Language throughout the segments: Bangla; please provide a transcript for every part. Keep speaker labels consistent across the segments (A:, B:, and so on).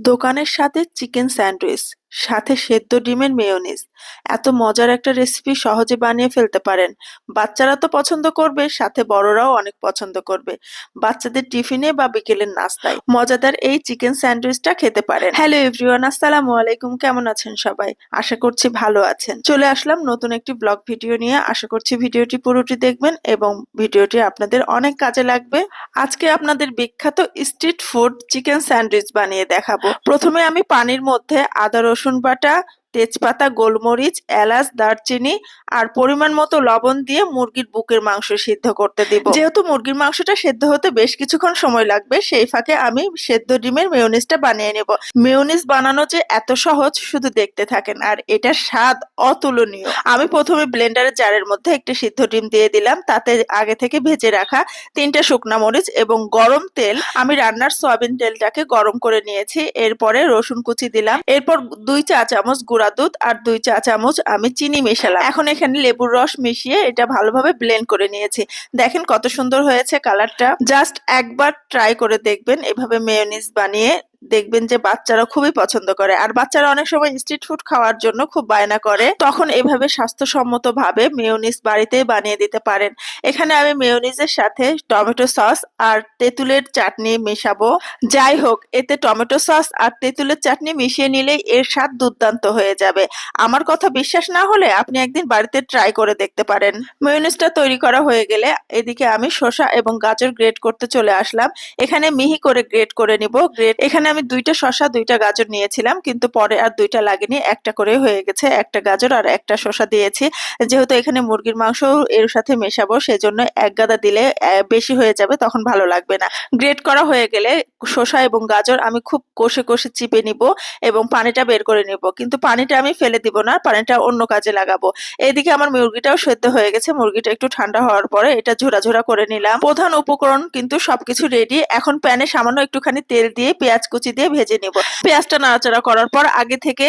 A: দোকানের সাথে চিকেন স্যান্ডউইচ, সাথে সেদ্ধ ডিমের মেয়োনিজ। এত মজার একটা রেসিপি সহজে বানিয়ে ফেলতে পারেন। বাচ্চারা তো পছন্দ করবে, সাথে বড়রাও অনেক পছন্দ করবে। বাচ্চাদের টিফিনে বা বিকেলের নাস্তায় মজাদার এই চিকেন স্যান্ডউইচটা খেতে পারেন। হ্যালো এভরিওয়ান, আসসালামু আলাইকুম। কেমন আছেন সবাই? আশা করছি ভালো আছেন। চলে আসলাম নতুন একটি ব্লগ ভিডিও নিয়ে। আশা করছি ভিডিওটি পুরোটি দেখবেন এবং ভিডিওটি আপনাদের অনেক কাজে লাগবে। আজকে আপনাদের বিখ্যাত স্ট্রিট ফুড চিকেন স্যান্ডউইচ বানিয়ে দেখাবো। প্রথমে আমি পানির মধ্যে আদা রসুন বাটা তেজপাতা, গোলমরিচ, এলাচ, দারচিনি আর পরিমাণ মতো লবণ দিয়ে মুরগির বুকের মাংস সিদ্ধ করতে দিব। যেহেতু মুরগির মাংসটা সেদ্ধ হতে বেশ কিছুক্ষণ সময় লাগবে, সেই ফাঁকে আমি সেদ্ধ ডিমের মেয়নিজটা বানিয়ে নেব। মেয়নিজ বানানো যে এত সহজ শুধু দেখতে থাকেন আর এটার স্বাদ অতুলনীয়। আমি প্রথমে ব্লেন্ডারের জারের মধ্যে একটি সিদ্ধ ডিম দিয়ে দিলাম, তাতে আগে থেকে ভেজে রাখা তিনটা শুকনা মরিচ এবং গরম তেল। আমি রান্নার সয়াবিন তেলটাকে গরম করে নিয়েছি, এরপরে রসুন কুচি দিলাম। এরপর দুই চা চামচ গুঁড়া দুধ আর দুই চা চামচ আমি চিনি মেশালাম। এখন এখানে লেবুর রস মিশিয়ে এটা ভালোভাবে ব্লেন্ড করে নিয়েছি। দেখেন কত সুন্দর হয়েছে কালারটা জাস্ট একবার ট্রাই করে দেখবেন। এভাবে মেয়নিজ বানিয়ে দেখবেন যে বাচ্চারা খুবই পছন্দ করে। আর বাচ্চারা অনেক সময় স্ট্রিট ফুড খাওয়ার জন্য খুব বায়না করে। তখন এভাবে স্বাস্থ্যসম্মত ভাবে মেয়োনিজ বাড়িতেই বানিয়ে দিতে পারেন। এখানে আমি মেয়োনিজের সাথে টমেটো সস আর তেঁতুলের চাটনি মেশাবো। যাই হোক, এতে টমেটো সস আর তেঁতুলের চাটনি মিশিয়ে নিলে এর স্বাদ দুর্দান্ত হয়ে যাবে। আমার কথা বিশ্বাস না হলে আপনি একদিন বাড়িতে ট্রাই করে দেখতে পারেন। মেয়োনিজটা তৈরি করা হয়ে গেলে এদিকে আমি শসা এবং গাজর গ্রেট করতে চলে আসলাম। এখানে মিহি করে গ্রেট করে নিব। গ্রেট এখানে আমি দুইটা শসা, দুইটা গাজর নিয়েছিলাম, কিন্তু পরে আর দুইটা লাগেনি। একটা করে হয়ে গেছে, একটা গাজর আর একটা শসা দিয়েছি। যেহেতু এখানে মুরগির মাংস এর সাথে মেশাবো, সেজন্য এক গাদা দিলে বেশি হয়ে যাবে, তখন ভালো লাগবে না। গ্রেট করা হয়ে গেলে শসা এবং গাজর আমি খুব কষে কষে চিপে নিব এবং পানিটা বের করে নিব। কিন্তু পানিটা আমি ফেলে দিব না, পানিটা অন্য কাজে লাগাবো। এদিকে আমার মুরগিটাও সেদ্ধ হয়ে গেছে, মুরগিটা একটু ঠান্ডা হওয়ার পরে এটা ঝোড়া ঝোড়া করে নিলাম। প্রধান উপকরণ কিন্তু সবকিছু রেডি এখন প্যানে সামান্য একটুখানি তেল দিয়ে পেঁয়াজ কুচি দিয়ে ভেজে নিব। পেঁয়াজটা নাড়াচাড়া করার পর আগে থেকে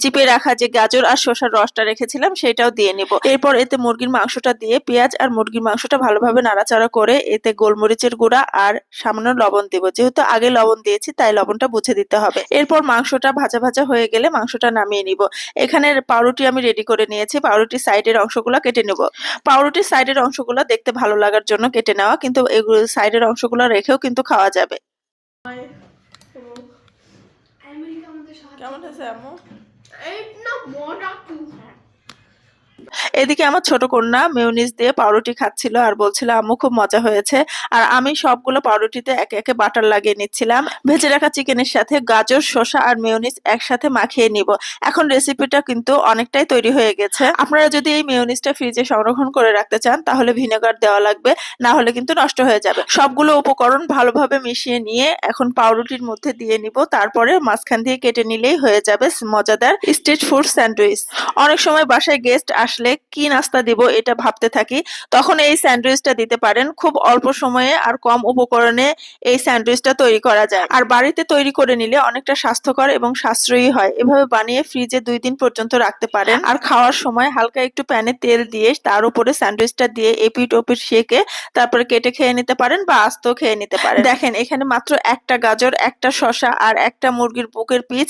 A: চিপে রাখা যে গাজর আর শসার রসটা রেখেছিলাম সেটাও দিয়ে নিব। এরপর এতে মুরগির মাংসটা দিয়ে পেঁয়াজ আর মুরগির মাংসটা ভালোভাবে নাড়াচাড়া করে এতে গোলমরিচের গুঁড়া আর সামান্য লবণ দিব। যেহেতু আগে লবণ দিয়েছি, তাই লবণটা বুঝে দিতে হবে। এরপর মাংসটা ভাজা ভাজা হয়ে গেলে মাংসটা নামিয়ে নিব। এখানে পাউরুটি আমি রেডি করে নিয়েছি। পাউরুটির সাইডের অংশগুলো কেটে নেব। পাউরুটির সাইডের অংশগুলো দেখতে ভালো লাগার জন্য কেটে নেওয়া, কিন্তু এগুলো সাইডের অংশগুলো রেখেও কিন্তু খাওয়া যাবে। কেমন হয়েছে আম্মু?
B: এই না মজা খুব
A: এদিকে আমার ছোট কন্যা মেয়নিজ দিয়ে পাউরুটি খাচ্ছিল আর বলছিল, আম্মু, খুব মজা হয়েছে। আর আমি সবগুলো পাউরুটিতে একে একে বাটার লাগিয়ে নিচ্ছিলাম। ভেজে রাখা চিকেনের সাথে গাজর, শসা আর মেয়নিজ একসাথে মাখিয়ে নিব। এখন রেসিপিটা কিন্তু অনেকটাই তৈরি হয়ে গেছে। আপনারা যদি এই মেয়নিজটা ফ্রিজে সংরক্ষণ করে রাখতে চান, তাহলে ভিনেগার দেওয়া লাগবে, না হলে কিন্তু নষ্ট হয়ে যাবে। সবগুলো উপকরণ ভালোভাবে মিশিয়ে নিয়ে এখন পাউরুটির মধ্যে দিয়ে নিব। তারপরে মাঝখান দিয়ে কেটে নিলেই হয়ে যাবে মজাদার স্ট্রিট ফুড স্যান্ডউইচ। অনেক সময় বাসায় গেস্ট আসলে কি নাস্তা দিব এটা ভাবতে থাকি, তখন এই স্যান্ডউইচটা দিতে পারেন। খুব অল্প সময়ে আর কম উপকরণে এই স্যান্ডউইচটা তৈরি করা যায়। আর বাড়িতে তৈরি করে নিলে অনেকটা স্বাস্থ্যকর এবং সাশ্রয়ী হয়। এভাবে বানিয়ে ফ্রিজে দুই দিন পর্যন্ত রাখতে পারেন। আর খাওয়ার সময় হালকা একটু প্যানে তেল দিয়ে তার উপরে স্যান্ডউইচটা দিয়ে এপিট ওপিট শেকে তারপরে কেটে খেয়ে নিতে পারেন বা আস্ত খেয়ে নিতে পারেন। দেখেন, এখানে মাত্র একটা গাজর, একটা শসা আর একটা মুরগির বুকের পিচ,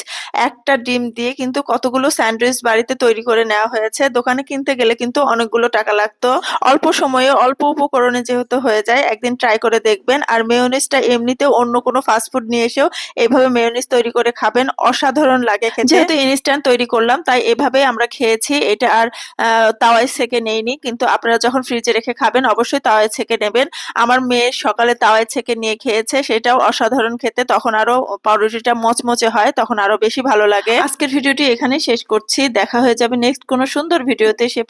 A: একটা ডিম দিয়ে কিন্তু কতগুলো স্যান্ডউইচ বাড়িতে তৈরি করে নেওয়া হয়েছে। দোকানে কিনতে গেলে কিন্তু অনেকগুলো টাকা লাগতো। অল্প সময়ে, অল্প উপকরণে যেহেতু হয়ে যায়, একদিন ট্রাই করে দেখবেন। আর মেয়নিজটা এমনিতেও অন্য কোনো ফাস্টফুড নিয়ে এসেও এভাবে মেয়নিজ তৈরি করে খাবেন। অসাধারণ লাগে যেহেতু ইনস্ট্যান্ট তৈরি করলাম, তাই এভাবে আমরা খেয়েছি। এটা আর তাওয়ায় সেকে নেইনি। কিন্তু আপনারা যখন ফ্রিজে রেখে খাবেন, অবশ্যই তাওয়ায় ছেঁকে নেবেন। আমার মেয়ে সকালে তাওয়ায় ছেঁকে নিয়ে খেয়েছে। সেটাও অসাধারণ খেতে। তখন আরও পাউরুটিটা মচমচে হয়, তখন আরও বেশি ভালো লাগে। আজকের ভিডিওটি এখানে শেষ করছি। দেখা হয়ে যাবে নেক্সট কোনো সুন্দর ভিডিওতে। সে